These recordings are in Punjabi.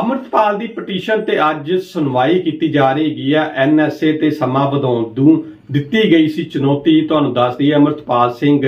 ਅਮਰਤਪਾਲ ਦੀ ਪਟੀਸ਼ਨ ਤੇ ਅੱਜ ਸੁਣਵਾਈ ਕੀਤੀ ਜਾ ਰਹੀ ਹੈਗੀ ਆ ਐਨਐਸਏ ਤੇ ਸਮਾਂ ਵਧਾਉਣ ਨੂੰ ਦਿੱਤੀ ਗਈ ਸੀ ਚੁਣੌਤੀ। ਤੁਹਾਨੂੰ ਦੱਸ ਦਈਏ, ਅਮਰਤਪਾਲ ਸਿੰਘ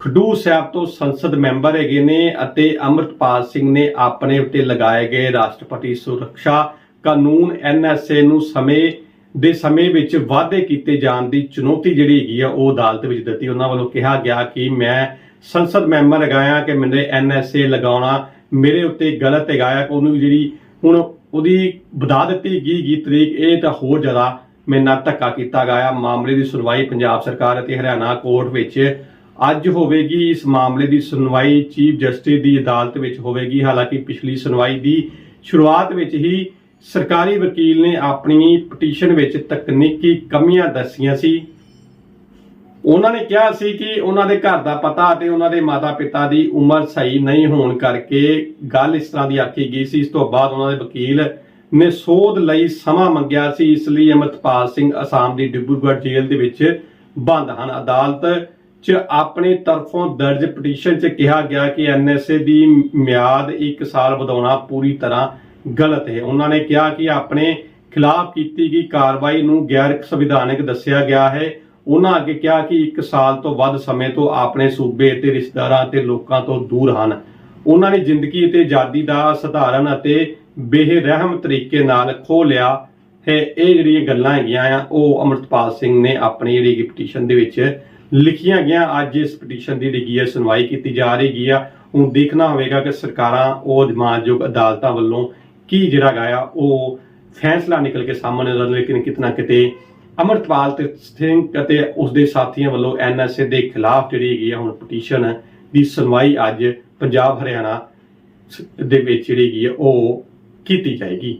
ਖਡੂਰ ਸਾਹਿਬ ਤੋਂ ਸੰਸਦ ਮੈਂਬਰ ਹੈਗੇ ਨੇ ਅਤੇ ਅਮਰਤਪਾਲ ਸਿੰਘ ਨੇ ਆਪਣੇ ਉੱਤੇ ਲਗਾਏ ਗਏ ਰਾਸ਼ਟਰਪਤੀ ਸੁਰੱਖਿਆ ਕਾਨੂੰਨ। ਐਨਐਸਏ ਨੂੰ ਸਮੇਂ ਦੇ ਸਮੇਂ ਵਿੱਚ ਵਾਅਦੇ ਕੀਤੇ ਜਾਣ ਦੀ ਚੁਣੌਤੀ ਜਿਹੜੀ ਹੈਗੀ ਆ, ਉਹ ਅਦਾਲਤ ਵਿੱਚ ਦਿੱਤੀ। ਉਹਨਾਂ ਵੱਲੋਂ ਕਿਹਾ ਗਿਆ ਕਿ ਮੈਂ ਸੰਸਦ ਮੈਂਬਰ ਹੈਗਾ ਆ ਕਿ ਮੇਰੇ ਐਨਐਸਏ ਲਗਾਉਣਾ ਮੇਰੇ ਉੱਤੇ ਗਲਤ ਹੈਗਾ ਉਹਨੂੰ ਜਿਹੜੀ ਹੁਣ ਉਹਦੀ ਵਧਾ ਦਿੱਤੀ ਗਈ ਗੀ ਤਰੀਕ, ਇਹ ਤਾਂ ਹੋਰ ਜ਼ਿਆਦਾ ਮੇਰੇ ਨਾਲ ਧੱਕਾ ਕੀਤਾ ਗਿਆ ਮਾਮਲੇ ਦੀ ਸੁਣਵਾਈ ਪੰਜਾਬ ਸਰਕਾਰ ਅਤੇ ਹਰਿਆਣਾ ਕੋਰਟ ਵਿੱਚ ਅੱਜ ਹੋਵੇਗੀ। ਇਸ ਮਾਮਲੇ ਦੀ ਸੁਣਵਾਈ ਚੀਫ ਜਸਟਿਸ ਦੀ ਅਦਾਲਤ ਵਿੱਚ ਹੋਵੇਗੀ। ਹਾਲਾਂਕਿ ਪਿਛਲੀ ਸੁਣਵਾਈ ਦੀ ਸ਼ੁਰੂਆਤ ਵਿੱਚ ਹੀ ਸਰਕਾਰੀ ਵਕੀਲ ਨੇ ਆਪਣੀ ਪਟੀਸ਼ਨ ਵਿੱਚ ਤਕਨੀਕੀ ਕਮੀਆਂ ਦੱਸੀਆਂ ਸੀ। ਉਹਨਾਂ ਨੇ ਕਿਹਾ ਸੀ ਕਿ ਉਹਨਾਂ ਦੇ ਘਰ ਦਾ ਪਤਾ ਅਤੇ ਉਹਨਾਂ ਦੇ ਮਾਤਾ-ਪਿਤਾ ਦੀ ਉਮਰ ਸਹੀ ਨਹੀਂ ਹੋਣ ਕਰਕੇ ਗੱਲ ਇਸ ਤਰ੍ਹਾਂ ਦੀ ਆਖੀ ਗਈ ਸੀ। ਇਸ ਤੋਂ ਬਾਅਦ ਉਹਨਾਂ ਦੇ ਵਕੀਲ ਨੇ ਸੋਧ ਲਈ ਸਮਾਂ ਮੰਗਿਆ ਸੀ, ਇਸ ਲਈ ਅਮਰਤਪਾਲ ਸਿੰਘ ਅਸਾਮ ਦੀ ਡਿਬਰੂਗੜ੍ਹ ਜੇਲ੍ਹ ਦੇ ਵਿੱਚ ਬੰਦ ਹਨ। ਅਦਾਲਤ 'ਚ ਆਪਣੇ ਤਰਫੋਂ ਦਰਜ ਪਟੀਸ਼ਨ 'ਚ ਕਿਹਾ ਗਿਆ ਕਿ ਐਨਐਸਏ ਦੀ ਮਿਆਦ 1 ਸਾਲ ਵਧਾਉਣਾ ਪੂਰੀ ਤਰ੍ਹਾਂ ਗਲਤ ਹੈ। ਉਹਨਾਂ ਨੇ ਕਿਹਾ ਕਿ ਆਪਣੇ ਖਿਲਾਫ ਕੀਤੀ ਗਈ ਕਾਰਵਾਈ ਨੂੰ ਗੈਰ ਸੰਵਿਧਾਨਕ ਦੱਸਿਆ ਗਿਆ ਹੈ। ਉਹਨਾਂ ਅੱਗੇ ਕਿਹਾ ਕਿ 1 ਸਾਲ ਤੋਂ ਵੱਧ ਸਮੇਂ ਤੋਂ ਆਪਣੇ ਸੂਬੇ ਅਤੇ ਰਿਸ਼ਤੇਦਾਰਾਂ ਅਤੇ ਲੋਕਾਂ ਤੋਂ ਦੂਰ ਹਨ। ਉਹਨਾਂ ਨੇ ਜ਼ਿੰਦਗੀ ਅਤੇ ਆਜ਼ਾਦੀ ਦਾ ਸਧਾਰਨ ਅਤੇ ਬੇਰਹਿਮ ਤਰੀਕੇ ਨਾਲ ਖੋ ਲਿਆ ਹੈ। ਇਹ ਜਿਹੜੀਆਂ ਗੱਲਾਂ ਹੈਗੀਆਂ ਆ, ਉਹ ਅਮਰਤਪਾਲ ਸਿੰਘ ਨੇ ਆਪਣੀ ਜਿਹੜੀ ਪਟੀਸ਼ਨ ਦੇ ਵਿੱਚ ਲਿਖੀਆਂ ਗਿਆ ਅੱਜ ਇਸ ਪਟੀਸ਼ਨ ਦੀ ਜਿਹੜੀ ਹੈ, ਸੁਣਵਾਈ ਕੀਤੀ ਜਾ ਰਹੀ ਆ। ਹੁਣ ਦੇਖਣਾ ਹੋਵੇਗਾ ਕਿ ਸਰਕਾਰਾਂ, ਉਹ ਜਮਾਨਯੋਗ ਅਦਾਲਤਾਂ ਵੱਲੋਂ ਕੀ ਜਿਹੜਾ ਗਾਇਆ ਉਹ ਫੈਸਲਾ ਨਿਕਲ ਕੇ ਸਾਹਮਣੇ ਆਉਂਦਾ, ਲੇਕਿਨ ਕਿਤਨਾ ਕਿਤੇ ਅਮਰਤਪਾਲ ਤੇ, ਸਿੰਘ ਅਤੇ ਉਸ ਦੇ ਸਾਥੀਆਂ ਵੱਲੋਂ ਐਨਐਸਏ ਦੇ ਖਿਲਾਫ ਜਿਹੜੀ ਹੈਗੀ ਆ ਹੁਣ ਪਟੀਸ਼ਨ ਦੀ ਸੁਣਵਾਈ ਅੱਜ ਪੰਜਾਬ ਹਰਿਆਣਾ ਦੇ ਵਿੱਚ ਜਿਹੜੀ ਹੈਗੀ ਆ ਉਹ ਕੀਤੀ ਜਾਏਗੀ।